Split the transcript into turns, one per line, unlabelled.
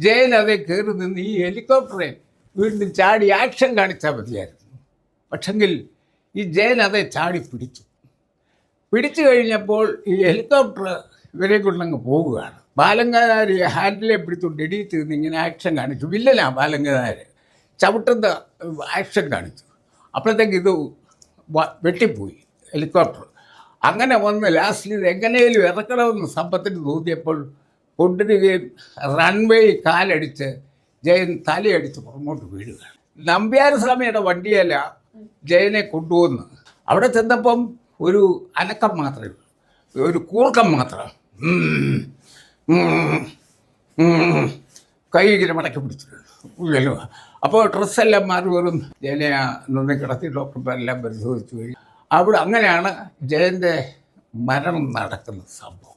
ജയൻ അതേ കയറി നിന്ന് ഈ ഹെലികോപ്റ്ററെ വീണ്ടും ചാടി ആക്ഷൻ കാണിച്ചാൽ മതിയായിരുന്നു. പക്ഷെങ്കിൽ ഈ ജയൻ ചാടി പിടിച്ചു. പിടിച്ചു കഴിഞ്ഞപ്പോൾ ഈ ഹെലികോപ്റ്റർ ഇവരെ കൊണ്ടങ്ങ് പോവുകയാണ്. ബാലങ്കാര് ഹാൻഡിലെ പിടിച്ചുകൊണ്ട് എഡിറ്റ് നിന്ന് ഇങ്ങനെ ആക്ഷൻ കാണിച്ചു. വില്ലനാ ബാലങ്കാര്. ചവിട്ടുന്ന ആക്ഷൻ കാണിച്ചു. അപ്പോഴത്തേക്ക് ഇത് വെട്ടിപ്പോയി ഹെലികോപ്റ്റർ. അങ്ങനെ വന്ന് ലാസ്റ്റിൽ എങ്ങനെയും ഇറക്കണമെന്ന് സമ്പത്തിന് തോന്നിയപ്പോൾ കൊണ്ടിരിക്കുകയും റൺവേയിൽ കാലടിച്ച് ജയൻ തലയടിച്ച് പുറമോട്ട് വീഴുകയാണ് നമ്പ്യാരസ്വാമിയുടെ വണ്ടിയല്ല ജയനെ കൊണ്ടുവന്ന് അവിടെ ചെന്നപ്പം ഒരു അനക്കം മാത്രമേ ഒരു കൂർക്കം മാത്രം. കൈ ഇങ്ങനെ മടക്കി പിടിച്ചിട്ടുണ്ട്. അപ്പോൾ ഡ്രസ്സെല്ലാം മാറി വരും ജയനെ നിന്ന് കിടത്തി ഡോക്ടർമാരെല്ലാം പരിശോധിച്ചു കഴിഞ്ഞു. അവിടെ അങ്ങനെയാണ് ജയന്റെ മരണം നടക്കുന്ന സംഭവം.